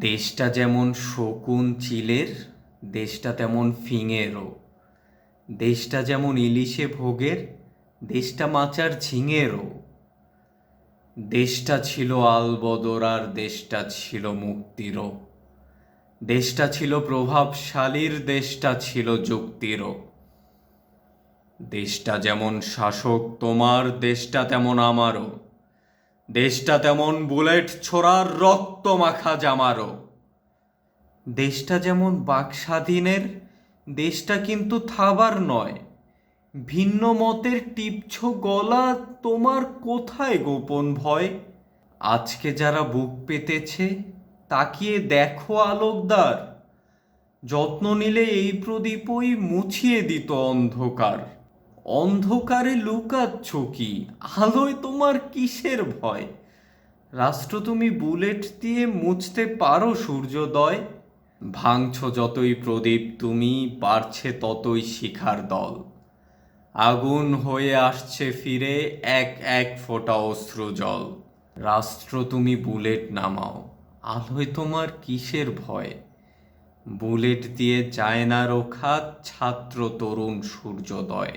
দেশটা যেমন শকুন চিলের, দেশটা তেমন ফিঙেরও। দেশটা যেমন ইলিশে ভোগের, দেশটা মাচার ঝিঙেরও। দেশটা ছিল আলবদরার দেশটা ছিল মুক্তিরও। দেশটা ছিল প্রভাবশালীর, দেশটা ছিল যুক্তিরও। দেশটা যেমন শাসক তোমার, দেশটা তেমন আমারও। দেশটা তেমন বুলেট ছোড়ার রক্ত মাখা জামারও। দেশটা যেমন বাক স্বাধীনের, দেশটা কিন্তু থাবার নয়। ভিন্ন মতের টিপছ গলা, তোমার কোথায় গোপন ভয়? আজকে যারা বুক পেতেছে, তাকিয়ে দেখো আলোকদার। যত্ন নিলে এই প্রদীপই মুছিয়ে দিত অন্ধকার। অন্ধকারে লুকাচ্ছ কি? আলোয় তোমার কিসের ভয়? রাষ্ট্র তুমি বুলেট দিয়ে মুছতে পারো সূর্যোদয়। ভাঙছ যতই প্রদীপ, তুমি বাড়ছে ততই শিখার দল। আগুন হয়ে আসছে ফিরে এক এক ফোঁটা অশ্রু জল। রাষ্ট্র তুমি বুলেট নামাও, আলোয় তোমার কিসের ভয়? বুলেট দিয়ে যায় না ছাত্র তরুণ সূর্যোদয়।